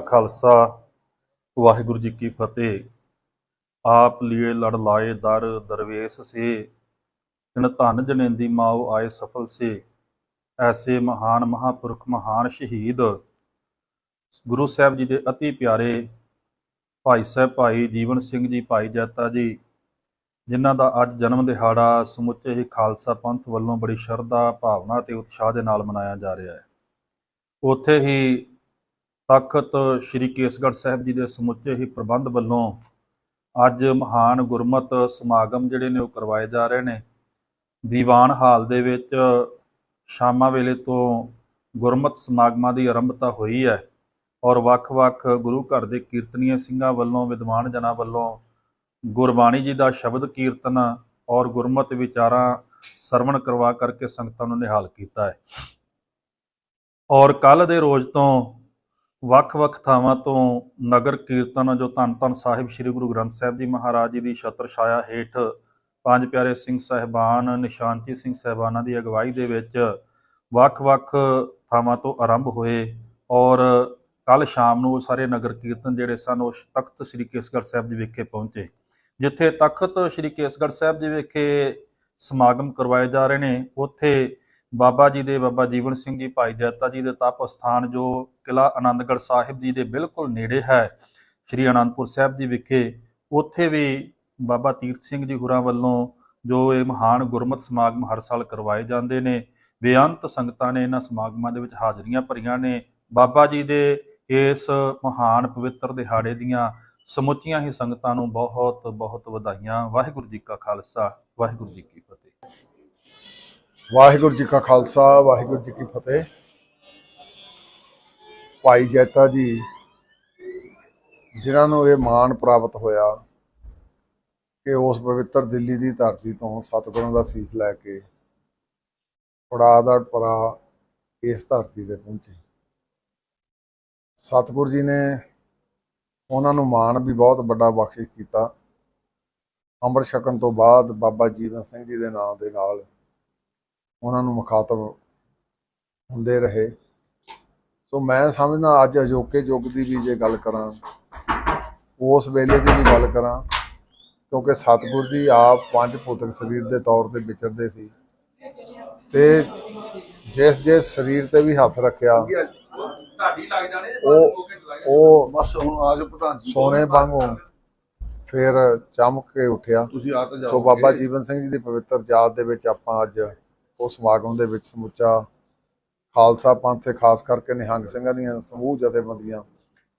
ਖਾਲਸਾ। ਵਾਹਿਗੁਰੂ ਜੀ ਕੀ ਫਤਿਹ। ਆਪ ਲੀਏ ਲੜ ਲਾਏ, ਦਰ ਦਰਵੇਸ਼ ਸੇ। ਤਿਨ ਧਨ ਜਨੇਂਦੀ ਮਾਉ ਆਏ ਸਫਲ ਸੇ। ਐਸੇ ਮਹਾਨ ਮਹਾਪੁਰਖ ਮਹਾਨ ਸ਼ਹੀਦ। ਗੁਰੂ ਸਾਹਿਬ ਜੀ ਦੇ ਅਤੀ ਪਿਆਰੇ ਭਾਈ ਸਾਹਿਬ, ਭਾਈ ਜੀਵਨ ਸਿੰਘ ਜੀ, ਭਾਈ ਜੈਤਾ ਜੀ, ਜਿਨ੍ਹਾਂ ਦਾ ਅੱਜ ਜਨਮ ਦਿਹਾੜਾ ਸਮੁੱਚੇ ਹੀ ਖਾਲਸਾ ਪੰਥ ਵੱਲੋਂ ਬੜੀ ਸ਼ਰਧਾ, ਭਾਵਨਾ ਤੇ ਉਤਸ਼ਾਹ ਦੇ ਨਾਲ ਮਨਾਇਆ ਜਾ ਰਿਹਾ ਹੈ। ਉੱਥੇ ਹੀ ਤਖਤ ਸ੍ਰੀ ਕੇਸਗੜ੍ਹ ਸਾਹਿਬ ਜੀ ਦੇ ਸਮੁੱਚੇ ਹੀ ਪ੍ਰਬੰਧ ਵੱਲੋਂ ਅੱਜ ਮਹਾਨ ਗੁਰਮਤ ਸਮਾਗਮ ਜਿਹੜੇ ਨੇ ਉਹ ਕਰਵਾਏ ਜਾ ਰਹੇ ਨੇ। ਦੀਵਾਨ ਹਾਲ ਦੇ ਵਿੱਚ ਸ਼ਾਮਾਂ ਵੇਲੇ ਤੋਂ ਗੁਰਮਤ ਸਮਾਗਮਾਂ ਦੀ ਆਰੰਭਤਾ ਹੋਈ ਹੈ ਔਰ ਵੱਖ-ਵੱਖ ਗੁਰੂ ਘਰ ਦੇ ਕੀਰਤਨੀਏ ਸਿੰਘਾਂ ਵੱਲੋਂ, ਵਿਦਵਾਨ ਜਨਾਂ ਵੱਲੋਂ ਗੁਰਬਾਣੀ ਜੀ ਦਾ ਸ਼ਬਦ ਕੀਰਤਨ ਔਰ ਗੁਰਮਤ ਵਿਚਾਰਾਂ ਸਰਵਣ ਕਰਵਾ ਕਰਕੇ ਸੰਗਤਾਂ ਨੂੰ ਨਿਹਾਲ ਕੀਤਾ ਹੈ। ਔਰ ਕੱਲ ਦੇ ਰੋਜ਼ ਤੋਂ ਵੱਖ-ਵੱਖ ਥਾਵਾਂ ਤੋਂ ਨਗਰ ਕੀਰਤਨ ਜੋ ਧੰਨ ਧੰਨ ਸਾਹਿਬ ਸ੍ਰੀ ਗੁਰੂ ਗ੍ਰੰਥ ਸਾਹਿਬ ਜੀ ਮਹਾਰਾਜ ਜੀ ਦੀ ਛਤਰ ਛਾਇਆ ਹੇਠ ਪੰਜ ਪਿਆਰੇ ਸਿੰਘ ਸਹਿਬਾਨ, ਨਿਸ਼ਾਨਚੀ ਸਿੰਘ ਸਹਿਬਾਨਾਂ ਦੀ ਅਗਵਾਈ ਦੇ ਵਿੱਚ ਵੱਖ-ਵੱਖ ਥਾਵਾਂ ਤੋਂ ਆਰੰਭ ਹੋਏ ਔਰ ਕੱਲ ਸ਼ਾਮ ਨੂੰ ਉਹ ਸਾਰੇ ਨਗਰ ਕੀਰਤਨ ਜਿਹੜੇ ਸਨ ਉਹ ਤਖਤ ਸ੍ਰੀ ਕੇਸਗੜ੍ਹ ਸਾਹਿਬ ਜੀ ਵਿਖੇ ਪਹੁੰਚੇ, ਜਿੱਥੇ ਤਖਤ ਸ੍ਰੀ ਕੇਸਗੜ੍ਹ ਸਾਹਿਬ ਜੀ ਵਿਖੇ ਸਮਾਗਮ ਕਰਵਾਏ ਜਾ ਰਹੇ ਨੇ, ਉੱਥੇ ਬਾਬਾ ਜੀ ਦੇ, ਬਾਬਾ ਜੀਵਨ ਸਿੰਘ ਜੀ, ਭਾਈ ਜੈਤਾ ਜੀ ਦੇ ਤਪ ਸਥਾਨ, ਜੋ ਕਿਲਾ ਆਨੰਦਗੜ੍ਹ ਸਾਹਿਬ ਜੀ ਦੇ ਬਿਲਕੁਲ ਨੇੜੇ ਹੈ, ਸ੍ਰੀ ਆਨੰਦਪੁਰ ਸਾਹਿਬ ਜੀ ਵਿਖੇ, ਉੱਥੇ ਵੀ ਬਾਬਾ ਤੀਰਥ ਸਿੰਘ ਜੀ ਹੁਰਾਂ ਵੱਲੋਂ ਜੋ ਇਹ ਮਹਾਨ ਗੁਰਮਤ ਸਮਾਗਮ ਹਰ ਸਾਲ ਕਰਵਾਏ ਜਾਂਦੇ ਨੇ, ਬੇਅੰਤ ਸੰਗਤਾਂ ਨੇ ਇਹਨਾਂ ਸਮਾਗਮਾਂ ਦੇ ਵਿੱਚ ਹਾਜ਼ਰੀਆਂ ਭਰੀਆਂ ਨੇ, ਬਾਬਾ ਜੀ ਦੇ ਇਸ ਮਹਾਨ ਪਵਿੱਤਰ ਦਿਹਾੜੇ ਦੀਆਂ ਸਮੁੱਚੀਆਂ ਹੀ ਸੰਗਤਾਂ ਨੂੰ ਬਹੁਤ ਬਹੁਤ ਵਧਾਈਆਂ, ਵਾਹਿਗੁਰੂ ਜੀ ਕਾ ਖਾਲਸਾ, ਵਾਹਿਗੁਰੂ ਜੀ ਕੀ ਫਤਿਹ। ਵਾਹਿਗੁਰੂ ਜੀ ਕਾ ਖਾਲਸਾ, ਵਾਹਿਗੁਰੂ ਜੀ ਕੀ ਫਤਿਹ। ਭਾਈ ਜੈਤਾ ਜੀ, ਜਿਨ੍ਹਾਂ ਨੂੰ ਇਹ ਮਾਣ ਪ੍ਰਾਪਤ ਹੋਇਆ ਕਿ ਉਸ ਪਵਿੱਤਰ ਦਿੱਲੀ ਦੀ ਧਰਤੀ ਤੋਂ ਸਤਿਗੁਰਾਂ ਦਾ ਸੀਸ ਲੈ ਕੇ ਪੜਾ ਦਾ ਪਰਾ ਇਸ ਧਰਤੀ ਤੇ ਪਹੁੰਚੇ। ਸਤਿਗੁਰ ਜੀ ਨੇ ਉਹਨਾਂ ਨੂੰ ਮਾਣ ਵੀ ਬਹੁਤ ਵੱਡਾ ਬਖਸ਼ਿਸ਼ ਕੀਤਾ। ਅੰਮ੍ਰਿਤ ਛਕਣ ਤੋਂ ਬਾਅਦ ਬਾਬਾ ਜੀਵਨ ਸਿੰਘ ਜੀ ਦੇ ਨਾਮ ਦੇ ਨਾਲ ਉਹਨਾਂ ਨੂੰ ਮੁਖਾਤਬ ਹੁੰਦੇ ਰਹੇ। ਸੋ ਮੈਂ ਸਮਝਦਾ ਅੱਜ ਅਜੋਕੇ ਯੁੱਗ ਦੀ ਵੀ ਜੇ ਗੱਲ ਕਰਾਂ ਉਸ ਵੇਲੇ ਦੀ ਵੀ ਗੱਲ ਕਰਾਂ ਕਿਉਂਕਿ ਸਤਿਗੁਰ ਜੀ ਆਪ ਪੰਜ ਭੌਤਿਕ ਸਰੀਰ ਦੇ ਤੌਰ ਤੇ ਵਿਚਰਦੇ ਸੀ ਤੇ ਜਿਸ ਜਿਸ ਸਰੀਰ ਤੇ ਵੀ ਹੱਥ ਰੱਖਿਆ ਉਹ ਉਹ ਬਸ ਹੁਣ ਆ ਕੇ ਪ੍ਰਧਾਨ ਜੀ। ਸੋਨੇ ਵਾਂਗੂ ਫਿਰ ਚਮਕ ਕੇ ਉੱਠਿਆ। ਤੁਸੀਂ ਆ ਤਾਂ ਜਾਓ ਸੋ ਬਾਬਾ ਜੀਵਨ ਸਿੰਘ ਜੀ ਦੀ ਪਵਿੱਤਰ ਯਾਦ ਦੇ ਵਿੱਚ ਆਪਾਂ ਅੱਜ ਉਹ ਸਮਾਗਮ ਦੇ ਵਿੱਚ ਸਮੁੱਚਾ ਖਾਲਸਾ ਪੰਥ ਤੇ ਖਾਸ ਕਰਕੇ ਨਿਹੰਗ ਸਿੰਘਾਂ ਦੀਆਂ ਸਮੂਹ ਜਥੇਬੰਦੀਆਂ,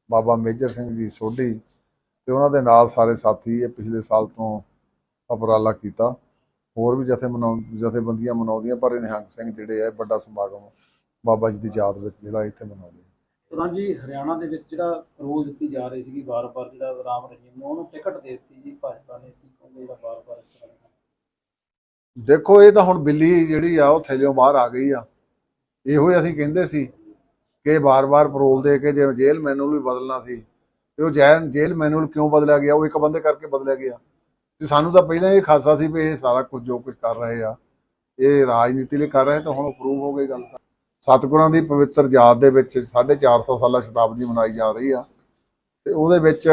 ਬਾਬਾ ਮੇਜਰ ਸਿੰਘ ਜੀ ਸੋਢੀ ਤੇ ਉਹਨਾਂ ਦੇ ਨਾਲ ਸਾਰੇ ਸਾਥੀ ਇਹ ਪਿਛਲੇ ਸਾਲ ਤੋਂ ਉਪਰਾਲਾ ਕੀਤਾ। ਹੋਰ ਵੀ ਜਥੇ ਮਨਾਉ, ਜਥੇਬੰਦੀਆਂ ਮਨਾਉਂਦੀਆਂ, ਪਰ ਇਹ ਨਿਹੰਗ ਸਿੰਘ ਜਿਹੜੇ ਆ ਵੱਡਾ ਸਮਾਗਮ ਬਾਬਾ ਜੀ ਦੀ ਯਾਦ ਵਿੱਚ ਜਿਹੜਾ ਇੱਥੇ ਮਨਾਉਂਦੇ ਪ੍ਰਧਾਨ ਜੀ, ਹਰਿਆਣਾ ਦੇ ਵਿੱਚ ਜਿਹੜਾ ਰੋਲ ਦਿੱਤੀ ਜਾ ਰਹੀ ਸੀਗੀ, ਵਾਰ-ਵਾਰ ਜਿਹੜਾ ਰਾਮ ਰਹੀਮ ਨੂੰ, ਉਹਨੂੰ ਟਿਕਟ ਦੇ ਦਿੱਤੀ ਜੀ, ਭਾਜਪਾ ਨੇ ਕੀ ਕਹੋਗੇ ਜਿਹੜਾ ਵਾਰ-ਵਾਰ ਇਸ ਤਰ੍ਹਾਂ? ਦੇਖੋ, ਇਹ ਤਾਂ ਹੁਣ ਬਿੱਲੀ ਜਿਹੜੀ ਆ, ਉਹ ਥੈਲਿਓਂ ਬਾਹਰ ਆ ਗਈ ਆ। ਇਹੋ ਹੀ ਅਸੀਂ ਕਹਿੰਦੇ ਸੀ ਕਿ ਬਾਰ-ਬਾਰ ਪਰੋਲ ਦੇ ਕੇ ਜੇ ਜੇਲ੍ਹ ਮੈਨੂਅਲ ਵੀ ਬਦਲਣਾ ਸੀ, ਤੇ ਉਹ ਜੈਨ ਜੇਲ੍ਹ ਮੈਨੂਅਲ ਕਿਉਂ ਬਦਲਿਆ ਗਿਆ? ਉਹ ਇੱਕ ਬੰਦੇ ਕਰਕੇ ਬਦਲਿਆ ਗਿਆ। ਤੇ ਸਾਨੂੰ ਤਾਂ ਪਹਿਲਾਂ ਇਹ ਖਾਸਾ ਸੀ ਵੀ ਇਹ ਸਾਰਾ ਕੁਝ ਜੋ ਕੁਝ ਕਰ ਰਹੇ ਆ, ਇਹ ਰਾਜਨੀਤੀ ਲਈ ਕਰ ਰਹੇ ਤਾਂ ਹੁਣ ਅਪਰੂਵ ਹੋ ਗਈ ਗੱਲ ਤਾਂ। ਸਤਿਗੁਰਾਂ ਦੀ ਪਵਿੱਤਰ ਯਾਦ ਦੇ ਵਿੱਚ 450 ਸਾਲਾ ਸ਼ਤਾਬਦੀ ਮਨਾਈ ਜਾ ਰਹੀ ਆ, ਤੇ ਉਹਦੇ ਵਿੱਚ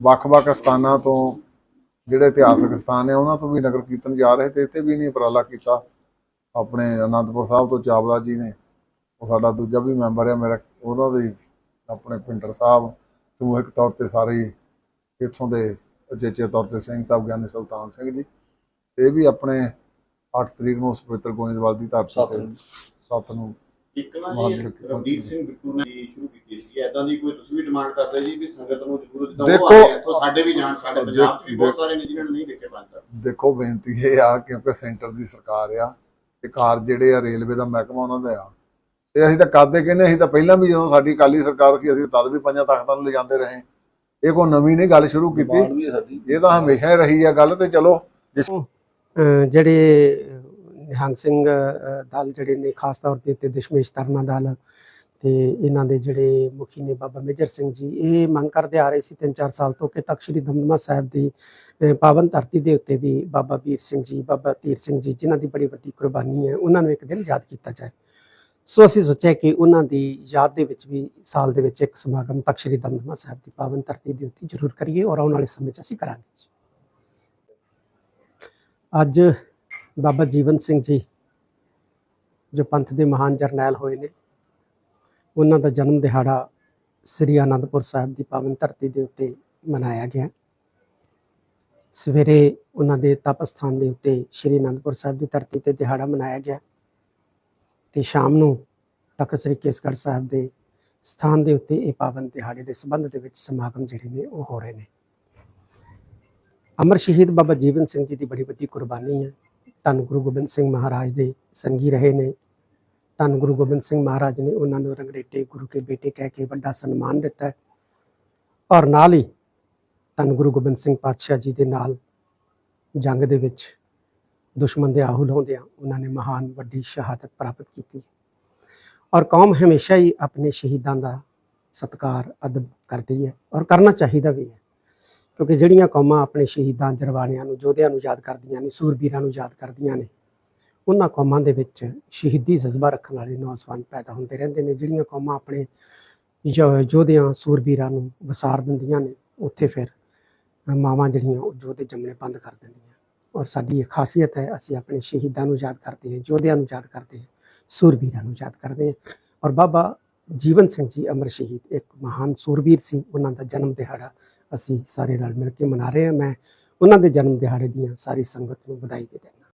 ਵੱਖ-ਵੱਖ ਸਥਾਨਾਂ ਤੋਂ ਜਿਹੜੇ ਇਤਿਹਾਸਕ ਸਥਾਨ ਨੇ ਉਹਨਾਂ ਤੋਂ ਵੀ ਨਗਰ ਕੀਰਤਨ ਜਾ ਰਹੇ ਤੇ ਇੱਥੇ ਵੀ ਨਹੀਂ ਉਪਰਾਲਾ ਕੀਤਾ। ਆਪਣੇ ਅਨੰਦਪੁਰ ਸਾਹਿਬ ਤੋਂ ਚਾਵਲਾ ਜੀ ਨੇ ਉਹ ਸਾਡਾ ਦੂਜਾ ਵੀ ਮੈਂਬਰ ਆ ਮੇਰਾ ਉਹਨਾਂ ਦੇ ਆਪਣੇ ਪਿੰਡਰ ਸਾਹਿਬ ਸਮੂਹਿਕ ਤੌਰ ਤੇ ਸਾਰੇ ਹੀ ਇੱਥੋਂ ਦੇ ਉਚੇਚੇ ਤੌਰ ਤੇ ਸਿੰਘ ਸਾਹਿਬ ਗਿਆਨੀ ਸੁਲਤਾਨ ਸਿੰਘ ਜੀ। ਇਹ ਵੀ ਆਪਣੇ 8 ਤਰੀਕ ਨੂੰ ਉਸ ਪਵਿੱਤਰ ਗੋਇੰਦਵਾਲ ਦੀ ਧਰਤੀ ਤੇ ਸੱਤ ਨੂੰ ਇੱਕ ਨਾ ਮਾਨ ਜੀ ਰੱਖੀ। ਰਣਜੀਤ ਸਿੰਘ ਬਿੱਟੂ ਨੇ ਜੀ ਸ਼ੁਰੂ ਕੀਤੀ ਸੀ। ਐਦਾਂ ਦੀ ਕੋਈ ਤੁਸੀਂ ਵੀ ਡਿਮਾਂਡ ਕਰਦੇ ਜੀ ਵੀ ਸੰਗਤ ਨੂੰ ਜ਼ਰੂਰ ਜਿੱਦਾਂ ਦੇਖੋ- ਉਹ ਆਏ ਆ, ਇੱਥੋਂ ਸਾਡੇ ਵੀ ਜਾਣ ਸਾਡੇ ਪੰਜਾਬ 'ਚ ਵੀ ਬਹੁਤ ਦੇਖੋ- ਸਾਰੇ ਨੇ ਜਿਨ੍ਹਾਂ ਨੇ ਨਹੀਂ ਦੇਖੇ ਪੰਜ ਤੱਕ ਦੇਖੋ ਬੇਨਤੀ ਇਹ ਆ ਕਿਉਂਕਿ ਸੈਂਟਰ ਦੀ ਸਰਕਾਰ ਆ ਤੇ ਕਾਰ ਜਿਹੜੇ ਆ ਰੇਲਵੇ ਦਾ ਮਹਿਕਮਾ ਉਹਨਾਂ ਦਾ ਆ। ਤੇ ਅਸੀਂ ਤਾਂ ਕਰਦੇ ਕਹਿੰਦੇ ਅਸੀਂ ਤਾਂ ਪਹਿਲਾਂ ਵੀ ਜਦੋਂ ਸਾਡੀ ਅਕਾਲੀ ਸਰਕਾਰ ਸੀ ਅਸੀਂ ਤਦ ਵੀ ਪੰਜਾਂ ਤਖਤਾਂ ਨੂੰ ਲਿਜਾਂਦੇ ਰਹੇ। ਇਹ ਕੋਈ ਨਵੀਂ ਨਹੀਂ ਗੱਲ ਸ਼ੁਰੂ ਕੀਤੀ। ਇਹ ਤਾਂ ਹਮੇਸ਼ਾ ਹੀ ਰਹੀ ਆ ਗੱਲ ਤੇ ਚਲੋ ਜਿਹੜੇ ਨਿਹੰਗ ਸਿੰਘ ਦਲ ਜਿਹੜੇ ਨੇ ਖਾਸ ਤੌਰ ਤੇ ਤੇ ਦਸ਼ਮੇਸ਼ ਤਰਨਾ ਦਲ ਤੇ ਇਹਨਾਂ ਦੇ ਜਿਹੜੇ ਮੁਖੀ ਨੇ ਬਾਬਾ ਮੇਜਰ ਸਿੰਘ ਜੀ, ਇਹ ਮੰਗ ਕਰਦੇ ਆ ਰਹੇ ਸੀ 3-4 ਸਾਲ ਤੋਂ ਕਿ ਤਖਤ ਸ੍ਰੀ ਦਮਦਮਾ ਸਾਹਿਬ ਦੀ ਪਾਵਨ ਧਰਤੀ ਦੇ ਉੱਤੇ ਵੀ ਬਾਬਾ ਵੀਰ ਸਿੰਘ ਜੀ, ਬਾਬਾ ਤੀਰ ਸਿੰਘ ਜੀ ਜਿਨ੍ਹਾਂ ਦੀ ਬੜੀ ਵੱਡੀ ਕੁਰਬਾਨੀ ਹੈ, ਉਹਨਾਂ ਨੂੰ ਇੱਕ ਦਿਨ ਯਾਦ ਕੀਤਾ ਜਾਏ। ਸੋ ਅਸੀਂ ਸੋਚਿਆ ਕਿ ਉਹਨਾਂ ਦੀ ਯਾਦ ਦੇ ਵਿੱਚ ਵੀ ਸਾਲ ਦੇ ਵਿੱਚ ਇੱਕ ਸਮਾਗਮ ਤਖ਼ਤ ਸ੍ਰੀ ਦਮਦਮਾ ਸਾਹਿਬ ਦੀ ਪਾਵਨ ਧਰਤੀ ਦੇ ਉੱਤੇ ਜ਼ਰੂਰ ਕਰੀਏ ਔਰ ਆਉਣ ਵਾਲੇ ਸਮੇਂ 'ਚ ਅਸੀਂ ਕਰਾਂਗੇ ਅੱਜ ਬਾਬਾ ਜੀਵਨ ਸਿੰਘ ਜੀ, ਜੋ ਪੰਥ ਦੇ ਮਹਾਨ ਜਰਨੈਲ ਹੋਏ ਨੇ, ਉਹਨਾਂ ਦਾ ਜਨਮ ਦਿਹਾੜਾ ਸ੍ਰੀ ਆਨੰਦਪੁਰ ਸਾਹਿਬ ਦੀ ਪਾਵਨ ਧਰਤੀ ਦੇ ਉੱਤੇ ਮਨਾਇਆ ਗਿਆ। ਸਵੇਰੇ ਉਹਨਾਂ ਦੇ ਤਪ ਸਥਾਨ ਦੇ ਉੱਤੇ ਸ੍ਰੀ ਆਨੰਦਪੁਰ ਸਾਹਿਬ ਦੀ ਧਰਤੀ ਤੇ ਦਿਹਾੜਾ ਮਨਾਇਆ ਗਿਆ ਤੇ ਸ਼ਾਮ ਨੂੰ ਤਖਤ ਸ੍ਰੀ ਕੇਸਗੜ੍ਹ ਸਾਹਿਬ ਦੇ ਸਥਾਨ ਦੇ ਉੱਤੇ ਇਹ ਪਾਵਨ ਦਿਹਾੜੇ ਦੇ ਸੰਬੰਧ ਦੇ ਵਿੱਚ ਸਮਾਗਮ ਜਿਹੜੇ ਨੇ ਉਹ ਹੋ ਰਹੇ ਨੇ। ਅਮਰ ਸ਼ਹੀਦ ਬਾਬਾ ਜੀਵਨ ਸਿੰਘ ਜੀ ਦੀ ਬੜੀ ਵੱਡੀ ਕੁਰਬਾਨੀ ਹੈ। ਧੰਨ ਗੁਰੂ ਗੋਬਿੰਦ ਸਿੰਘ ਮਹਾਰਾਜ ਦੇ ਸੰਗੀ ਰਹੇ ਨੇ। ਧੰਨ ਗੁਰੂ ਗੋਬਿੰਦ ਸਿੰਘ ਮਹਾਰਾਜ ਨੇ ਉਹਨਾਂ ਨੂੰ ਰੰਗਰੇਟੇ ਗੁਰੂ ਕੇ ਬੇਟੇ ਕਹਿ ਕੇ ਵੱਡਾ ਸਨਮਾਨ ਦਿੱਤਾ ਔਰ ਨਾਲ ਹੀ ਧੰਨ ਗੁਰੂ ਗੋਬਿੰਦ ਸਿੰਘ ਪਾਤਸ਼ਾਹ ਜੀ ਦੇ ਨਾਲ ਜੰਗ ਦੇ ਵਿੱਚ ਦੁਸ਼ਮਣ ਦੇ ਆਹੂ ਲਾਉਂਦਿਆਂ ਉਹਨਾਂ ਨੇ ਮਹਾਨ ਵੱਡੀ ਸ਼ਹਾਦਤ ਪ੍ਰਾਪਤ ਕੀਤੀ। ਔਰ ਕੌਮ ਹਮੇਸ਼ਾ ਹੀ ਆਪਣੇ ਸ਼ਹੀਦਾਂ ਦਾ ਸਤਿਕਾਰ, ਅਦਬ ਕਰਦੀ ਹੈ ਔਰ ਕਰਨਾ ਚਾਹੀਦਾ ਵੀ ਹੈ। ਕਿਉਂਕਿ ਜਿਹੜੀਆਂ ਕੌਮਾਂ ਆਪਣੇ ਸ਼ਹੀਦਾਂ ਜਰਵਾਣਿਆਂ ਨੂੰ, ਯੋਧਿਆਂ ਨੂੰ ਯਾਦ ਕਰਦੀਆਂ ਨੇ, ਸੂਰਬੀਰਾਂ ਨੂੰ ਯਾਦ ਕਰਦੀਆਂ ਨੇ, ਉਹਨਾਂ ਕੌਮਾਂ ਦੇ ਵਿੱਚ ਸ਼ਹੀਦੀ ਜਜ਼ਬਾ ਰੱਖਣ ਵਾਲੇ ਨੌਜਵਾਨ ਪੈਦਾ ਹੁੰਦੇ ਰਹਿੰਦੇ ਨੇ, ਜਿਹੜੀਆਂ ਕੌਮਾਂ ਆਪਣੇ ਯੋ- ਯੋਧਿਆਂ, ਸੂਰਬੀਰਾਂ ਨੂੰ ਵਸਾਰ ਦਿੰਦੀਆਂ ਨੇ, ਉੱਥੇ ਫਿਰ ਮਾਵਾਂ ਜਿਹੜੀਆਂ ਉਹ ਯੋਧੇ ਜੰਮਣੇ ਬੰਦ ਕਰ ਦਿੰਦੀਆਂ। ਔਰ ਸਾਡੀ ਇਹ ਖਾਸੀਅਤ ਹੈ, ਅਸੀਂ ਆਪਣੇ ਸ਼ਹੀਦਾਂ ਨੂੰ ਯਾਦ ਕਰਦੇ ਹਾਂ, ਯੋਧਿਆਂ ਨੂੰ ਯਾਦ ਕਰਦੇ ਹਾਂ, ਸੂਰਬੀਰਾਂ ਨੂੰ ਯਾਦ ਕਰਦੇ ਹਾਂ। ਔਰ ਬਾਬਾ ਜੀਵਨ ਸਿੰਘ ਜੀ ਅਮਰ ਸ਼ਹੀਦ, ਇੱਕ ਮਹਾਨ ਸੂਰਬੀਰ ਸੀ, ਉਹਨਾਂ ਦਾ ਜਨਮ ਦਿਹਾੜਾ ਅਸੀਂ ਸਾਰੇ ਨਾਲ ਮਿਲ ਕੇ ਮਨਾ ਰਹੇ ਹਾਂ। ਮੈਂ ਉਹਨਾਂ ਦੇ ਜਨਮ ਦਿਹਾੜੇ ਦੀਆਂ ਸਾਰੀ ਸੰਗਤ ਨੂੰ ਵਧਾਈ ਦੇ ਦਿੰਦਾ